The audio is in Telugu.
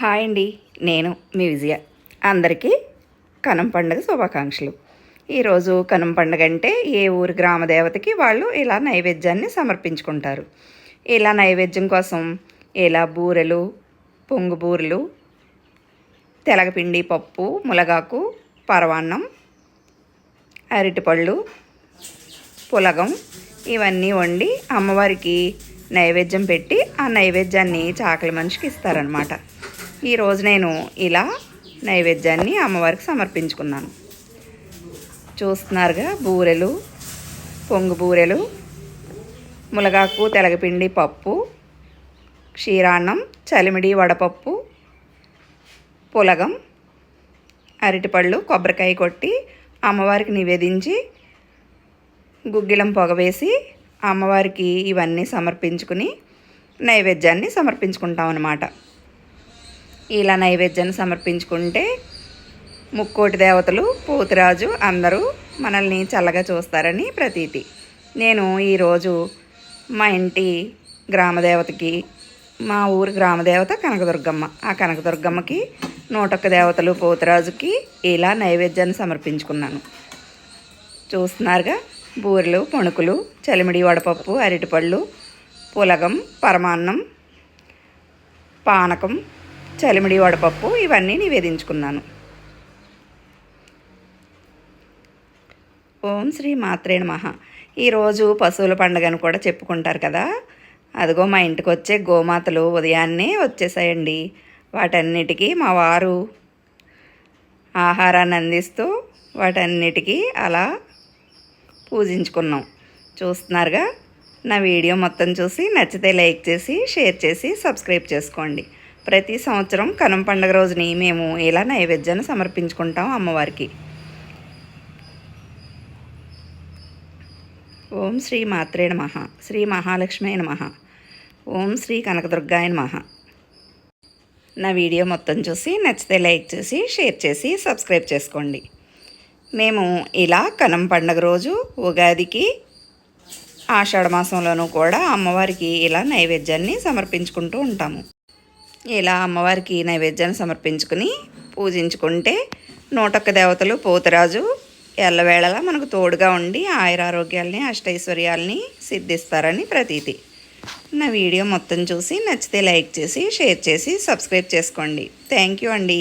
హాయ్ అండి నేను మీ విజయ. అందరికీ కనం పండుగ శుభాకాంక్షలు. ఈరోజు కనం పండుగ అంటే ఏ ఊరు గ్రామ దేవతకి వాళ్ళు ఇలా నైవేద్యాన్ని సమర్పించుకుంటారు. ఇలా నైవేద్యం కోసం? ఇలా బూరెలు పొంగు బూరెలు తెలగపిండి పప్పు ములగాకు పరవాన్నం అరటిపళ్ళు పులగం ఇవన్నీ వండి అమ్మవారికి నైవేద్యం పెట్టి ఆ నైవేద్యాన్ని చాకలి మనిషికి ఇస్తారనమాట ఈరోజు నేను ఇలా నైవేద్యాన్ని అమ్మవారికి సమర్పించుకున్నాను. చూస్తున్నారుగా బూరెలు పొంగు బూరెలు ములగాకు తెలగపిండి పప్పు క్షీరాన్నం చలిమిడి వడపప్పు పులగం అరటిపళ్ళు కొబ్బరికాయ కొట్టి అమ్మవారికి నివేదించి గుగ్గిలం పొగవేసి అమ్మవారికి ఇవన్నీ సమర్పించుకుని నైవేద్యాన్ని సమర్పించుకుంటాం అన్నమాట ఇలా నైవేద్యాన్ని సమర్పించుకుంటే ముక్కోటి దేవతలు పోతురాజు అందరూ మనల్ని చల్లగా చూస్తారని ప్రతీతి. నేను ఈరోజు మా ఇంటి గ్రామదేవతకి మా ఊరి గ్రామదేవత కనకదుర్గమ్మ. ఆ కనకదుర్గమ్మకి నూటొక్క దేవతలు పోతురాజుకి ఇలా నైవేద్యాన్ని సమర్పించుకున్నాను. చూస్తున్నారుగా? బూరెలు పణుకులు చలిమిడి వడపప్పు అరటిపళ్ళు పులగం పరమాన్నం పానకం చలిమిడి వడపప్పు ఇవన్నీ నివేదించుకున్నాను. ఓం శ్రీ మాత్రేణ మహా ఈరోజు పశువుల పండుగను కూడా చెప్పుకుంటారు కదా. అదిగో మా ఇంటికి వచ్చే గోమాతలు ఉదయాన్నే వచ్చేసాయండి. వాటన్నిటికీ మా వారు ఆహారాన్ని అందిస్తూ వాటన్నిటికీ అలా పూజించుకున్నాం. చూస్తున్నారుగా? నా వీడియో మొత్తం చూసి నచ్చితే లైక్ చేసి షేర్ చేసి సబ్స్క్రైబ్ చేసుకోండి. ప్రతి సంవత్సరం కనం పండుగ రోజుని మేము ఇలా నైవేద్యాన్ని సమర్పించుకుంటాం అమ్మవారికి? ఓం శ్రీ మాత్రే నమ. శ్రీ మహాలక్ష్మి నమ. ఓం శ్రీ కనకదుర్గాయ నమ. నా వీడియో మొత్తం చూసి నచ్చితే లైక్ చేసి షేర్ చేసి సబ్స్క్రైబ్ చేసుకోండి. మేము ఇలా కనం పండుగ రోజు ఉగాదికి ఆషాఢ మాసంలోనూ కూడా అమ్మవారికి ఇలా నైవేద్యాన్ని సమర్పించుకుంటూ ఉంటాము. ఇలా అమ్మవారికి నైవేద్యాన్ని సమర్పించుకుని పూజించుకుంటే నూటొక్క దేవతలు పోతరాజు ఎల్లవేళలా మనకు తోడుగా ఉండి ఆయురారోగ్యాల్ని అష్టైశ్వర్యాల్ని సిద్ధిస్తారని ప్రతీతి. నా వీడియో మొత్తం చూసి నచ్చితే లైక్ చేసి షేర్ చేసి సబ్స్క్రైబ్ చేసుకోండి. థ్యాంక్ యూ అండి.